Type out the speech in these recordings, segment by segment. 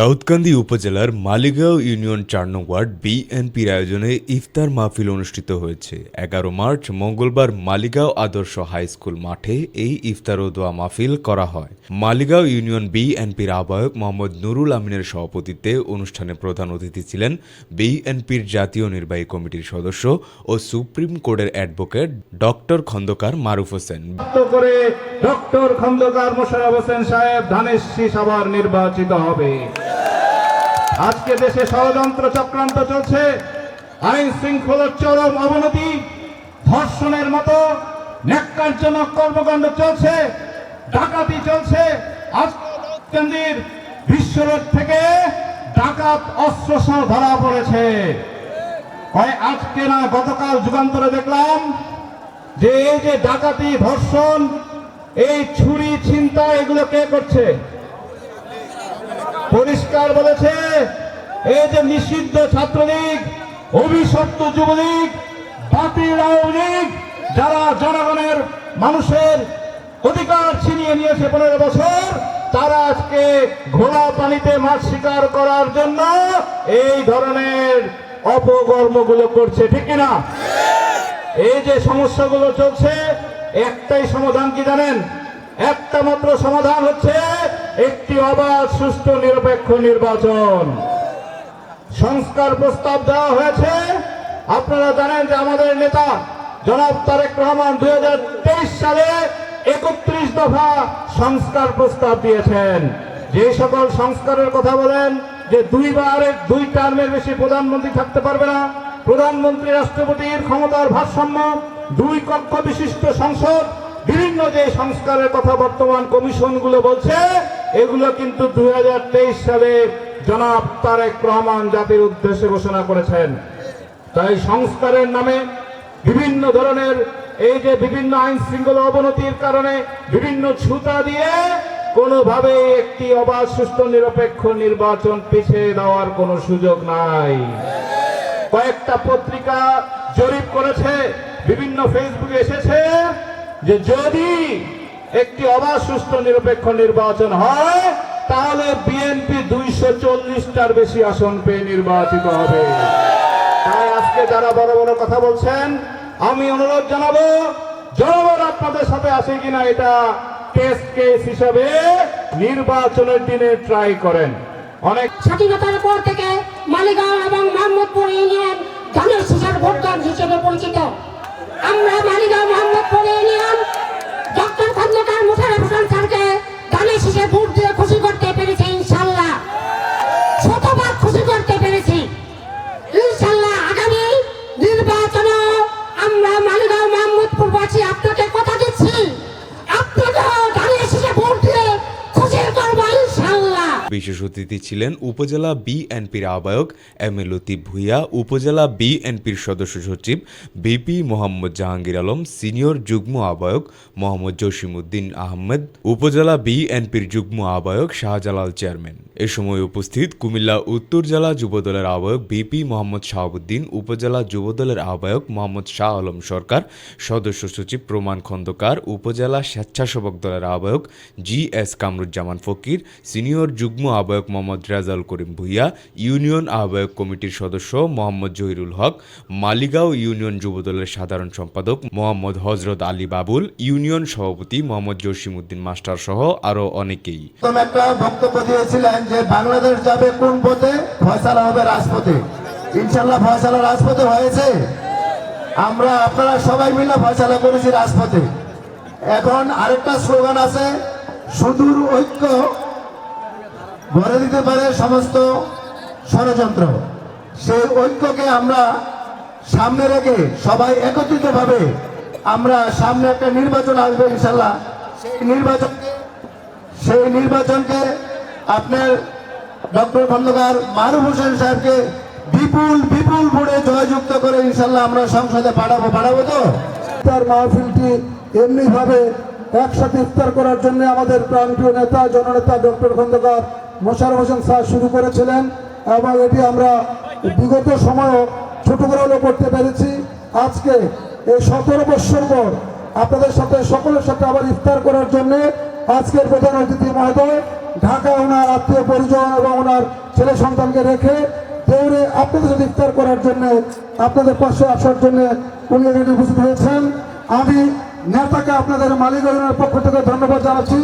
দাউদকান্দি উপজেলার মালিগাঁও ইউনিয়ন চার নং ওয়ার্ড বিএনপির আয়োজনে ইফতার মাহফিল অনুষ্ঠিত হয়েছে। এগারো মার্চ, মঙ্গলবার মালিগাঁও আদর্শ হাই স্কুল মাঠে এই ইফতার ও দোয়া মাহফিল করা হয়। মালিগাঁও ইউনিয়ন বিএনপির আহ্বায়ক মোহাম্মদ নুরুল আমিনের সভাপতিত্বে অনুষ্ঠানে প্রধান অতিথি ছিলেন বিএনপির জাতীয় নির্বাহী কমিটির সদস্য ও সুপ্রিম কোর্টের advocate doctor Khandakar Maruf Hossain. Doctor Khandakar Mosharraf Hossain সাহেব ধানের শীষ আবার নির্বাচিত হবে। আজকে দেশে ষড়যন্ত্র চক্রান্ত চলছে। আইন শৃঙ্খলার চরম অবনতি, ধর্ষণের মতো ন্যাক্কারজনক কর্মকাণ্ড চলছে, ডাকাতি চলছে। আজকের বিশ্বরোড থেকে ডাকাত অস্ত্র সহ ধরা পড়েছে। আজকে না গতকাল যুগান্তরে দেখলাম যে এই যে ডাকাতি, ধর্ষণ এই ছুরি চিন্তা এগুলো কে করছে? পরিষ্কার বলেছে, এই যে নিষিদ্ধ ছাত্রলীগ, অভিশপ্ত যুবলীগ, বাতিল আওয়ামী যারা জনগণের মানুষের অধিকার ছিনিয়ে নিয়েছে পনেরো বছর, তারা আজকে ঘোড়া পানিতে মাছ শিকার করার জন্য এই ধরনের অপকর্মগুলো করছে, ঠিক কিনা? এই যে সমস্যাগুলো চলছে একটাই সমাধান কি জানেন? একটা মাত্র সমাধান হচ্ছে একটি অবাধ, সুষ্ঠু, নিরপেক্ষ নির্বাচন। সংস্কার প্রস্তাব দেওয়া হয়েছে। আপনারা জানেন যে আমাদের নেতা জনাব তারেক রহমান দু হাজার তেইশ সালে একত্রিশ দফা সংস্কার প্রস্তাব দিয়েছেন। যে সকল সংস্কারের কথা বলেন, যে দুইবার দুই টার্মের বেশি প্রধানমন্ত্রী থাকতে পারবে না। প্রধানমন্ত্রী, রাষ্ট্রপতির ক্ষমতার ভারসাম্য দুই কক্ষ বিশিষ্ট সংসদ, বিভিন্ন যে সংস্কারের কথা বর্তমান কমিশনগুলো বলছে, এগুলো কিন্তু দুই হাজার তেইশ সালে জনাব তারেক রহমান জাতির উদ্দেশ্যে ঘোষণা করেছেন। তাই সংস্কারের নামে বিভিন্ন ধরনের এই যে বিভিন্ন আইন শৃঙ্খলা অবনতির কারণে বিভিন্ন ছুতা দিয়ে কোনোভাবে একটি অবাধ, সুষ্ঠু, নিরপেক্ষ নির্বাচন পিছিয়ে দেওয়ার কোনো সুযোগ নাই। কয়েকটা পত্রিকা জরিপ করেছে বিভিন্ন ফেসবুকে এসেছে যে যদি একটি অবাধ, সুষ্ঠু, নিরপেক্ষ নির্বাচন হয়, তাহলে বিএনপি দুইশো চল্লিশটার বেশি আসন পেয়ে নির্বাচিত হবে। তাই আজকে যারা বড় বড় কথা বলছেন, আমি অনুরোধ জানাব, জনগণ আপনাদের সাথে আসে কিনা এটা টেস্ট কেস হিসাবে নির্বাচনের দিনে ট্রাই করেন। অনেক স্বাধীনতার পর থেকে মালিগাঁও এবং মোহাম্মদপুর ইউনিয়ন ধানের শীষের ভোটদান হিসেবে পরিচিত। আমরা মালিগাঁও মোহাম্মদপুরে ইউনিয়ন ডক্টর খন্দকার মুশারফ হোসেন বিশেষ অতিথি ছিলেন উপজেলা বিএনপির আহ্বায়ক এম এ লতিফ ভুইয়া, উপজেলা বিএনপির সদস্য সচিব বিপি মোহাম্মদ জাহাঙ্গীর আলম, সিনিয়র যুগ্ম আহ্বায়ক মোহাম্মদ জসিমউদ্দিন আহমেদ, উপজেলা বিএনপির যুগ্ম আহ্বায়ক শাহজালাল চেয়ারম্যান। এ সময় উপস্থিত কুমিল্লা উত্তর জেলা যুবদলের আহ্বায়ক বিপি মোহাম্মদ শাহাবুদ্দিন, উপজেলা যুবদলের আহ্বায়ক মোহাম্মদ শাহ আলম সরকার, সদস্য সচিব প্রমাণ খন্দকার, উপজেলা স্বেচ্ছাসেবক দলের আহ্বায়ক G S Kamruzzaman Fakir, senior যুগ্ম আহ্বায়ক মোহাম্মদ রাজাল করিম ভুইয়া, ইউনিয়ন আহ্বায়ক কমিটির সদস্য মোহাম্মদ জহিরুল হক, মালিগাঁও ইউনিয়ন যুবদলের সাধারণ সম্পাদক মোহাম্মদ হজরত আলী বাবুল, ইউনিয়ন সভাপতি মোহাম্মদ জসিমউদ্দিন মাস্টার সহ আরও অনেকেই। একটা বক্তব্য দিয়েছিলেন যে বাংলাদেশ যাবে কোন পথে? ফয়সালা হবে রাজপথে। ইনশাল্লাহ ফয়সালা রাজপথে হয়েছে। আমরা, আপনারা সবাই মিলে ফয়সালা করেছি রাজপথে। এখন আরেকটা স্লোগান আছে, সুদূর ঐক্য গড়ে দিতে পারে সমস্ত ষড়যন্ত্র। সেই ঐক্যকে আমরা সামনে রেখে সবাই একত্রিতভাবে আমরা সামনে একটা নির্বাচন আসবে ইনশাল্লাহ সেই নির্বাচনকে সেই নির্বাচনকে আপনার ডক্টর খন্দকার মারুফ হোসেন সাহেবকে বিপুল বিপুল ভোটে জয়যুক্ত করে ইনশাল্লাহ আমরা সংসদে পাঠাবো পাঠাবো তো? তার মাহফিলটি এমনিভাবে একসাথে ইফতার করার জন্য আমাদের প্রাণপ্রিয় নেতা, জননেতা ডক্টর খন্দকার মোশারফ হোসেন স্যার শুরু করেছিলেন এবং এটি আমরা বিগত সময়ও ছোট করে করতে পেরেছি। আজকে এই সতেরো বৎসর পর আপনাদের সাথে, সকলের সাথে আবার ইফতার করার জন্য আজকের প্রধান অতিথি মহোদয়, ঢাকা ওনার আত্মীয় পরিজন এবং ওনার ছেলে সন্তানকে রেখে দেউরে আপনাদের সাথে ইফতার করার জন্য, আপনাদের পাশে আসার জন্য উনি এখানে উপস্থিত হয়েছেন। আমি নেতাকে আপনাদের মালিক পক্ষ থেকে ধন্যবাদ জানাচ্ছি।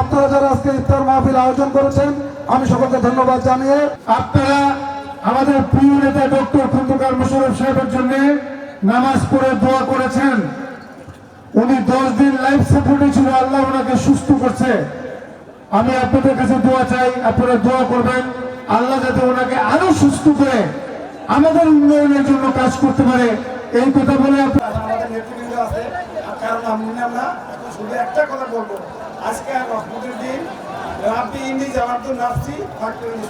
আপনারা যারা আজকে ইফতার মাহফিল আয়োজন করেছেন আমি সকলকে ধন্যবাদ জানিয়ে আপনারা আমাদের প্রিয় নেতা ডক্টর খন্দকার মোশারফ সাহেবের জন্য নামাজ পড়ে দোয়া করেছেন। উনি দশ দিন লাইফ সাপোর্টে ছিল, আল্লাহ ওনাকে সুস্থ করছে। আমি আপনাদের কাছে দোয়া চাই, আপনারা দোয়া করবেন, আল্লাহ যাতে ওনাকে আরও সুস্থ করে আমাদের উন্নয়নের জন্য কাজ করতে পারে। এই কথা বলে কারণ একটা কথা বলব। আজকে আর দিন রাব্বি ইন্দি যাওয়ার তো নাফসি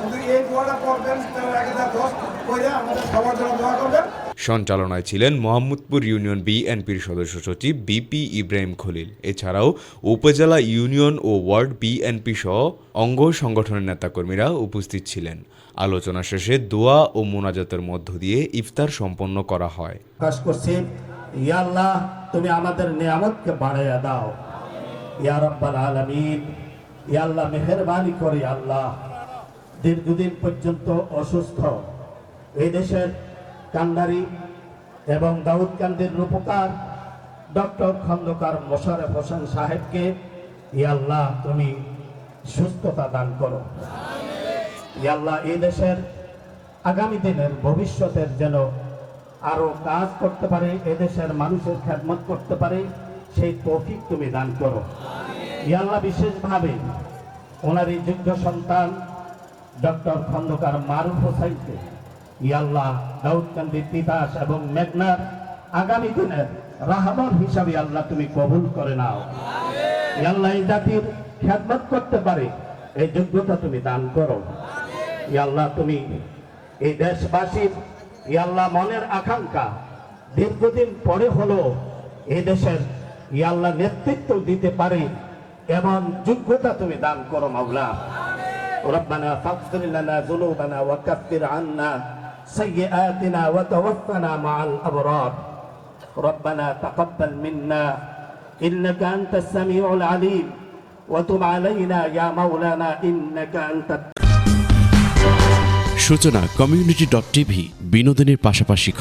শুধু এই দোয়াটা করবেন তার আগে তার দোষ করে আমাদের সবার জন্য দোয়া করবেন। সঞ্চালনায় ছিলেন মোহাম্মদপুর ইউনিয়ন বিএনপির সদস্য সচিব বিপি ইব্রাহিম খলিল। এছাড়াও উপজেলা ইউনিয়ন ও ওয়ার্ড বিএনপি সহ অঙ্গ সংগঠনের নেতাকর্মীরা উপস্থিত ছিলেন। আলোচনা শেষে দোয়া ও মোনাজাতের মধ্য দিয়ে ইফতার সম্পন্ন করা হয়। প্রকাশ করছি ইয়া তুমি আমাদের নিয়ামতকে বাড়াইয়া দাও। ইয়া রব্বাল আলামিন ইয়া আল্লাহ মেহেরবানি করে আল্লাহ দীর্ঘদিন পর্যন্ত অসুস্থ। এই দেশের কান্ডারি এবং দাউদকান্দির রূপকার ডক্টর খন্দকার মোশারফ হোসেন সাহেবকে ইয়া আল্লাহ তুমি সুস্থতা দান করো। ইয়া আল্লাহ এই দেশের আগামী দিনের ভবিষ্যতের যেন আরও কাজ করতে পারে এদেশের মানুষের খেদমত করতে পারে, সেই তৌফিক তুমি দান করো। ইয়াল্লাহ বিশেষভাবে ওনার এই যোগ্য সন্তান, ডক্টর খন্দকার মারুফ হোসাইনকে ইয়াল্লাহ দাউদকান্দি তিতাস এবং মেঘনার আগামী দিনের রাহবর হিসাবে আল্লাহ তুমি কবুল করে নাও। ইয়াল্লাহ এই জাতির খেদমত করতে পারে, এই যোগ্যতা তুমি দান করো। ইয়াল্লাহ তুমি এই দেশবাসীর ইয়াল্লাহ মনের আকাঙ্ক্ষা দীর্ঘদিন পরে হলো এই দেশের ইয়াল্লাহ নেতৃত্ব দিতে পারে এমন যোগ্যতা তুমি দান করো মাওলা ربنا فاغفر لنا ذنوبنا وكفر عنا سيئاتنا وتوفنا مع الأبرار ربنا تقبل منا إنك أنت السميع العليم وتب علينا يا مولانا إنك أنت সূচনা কমিউনিটি ডট টিভি বিনোদনের পাশাপাশি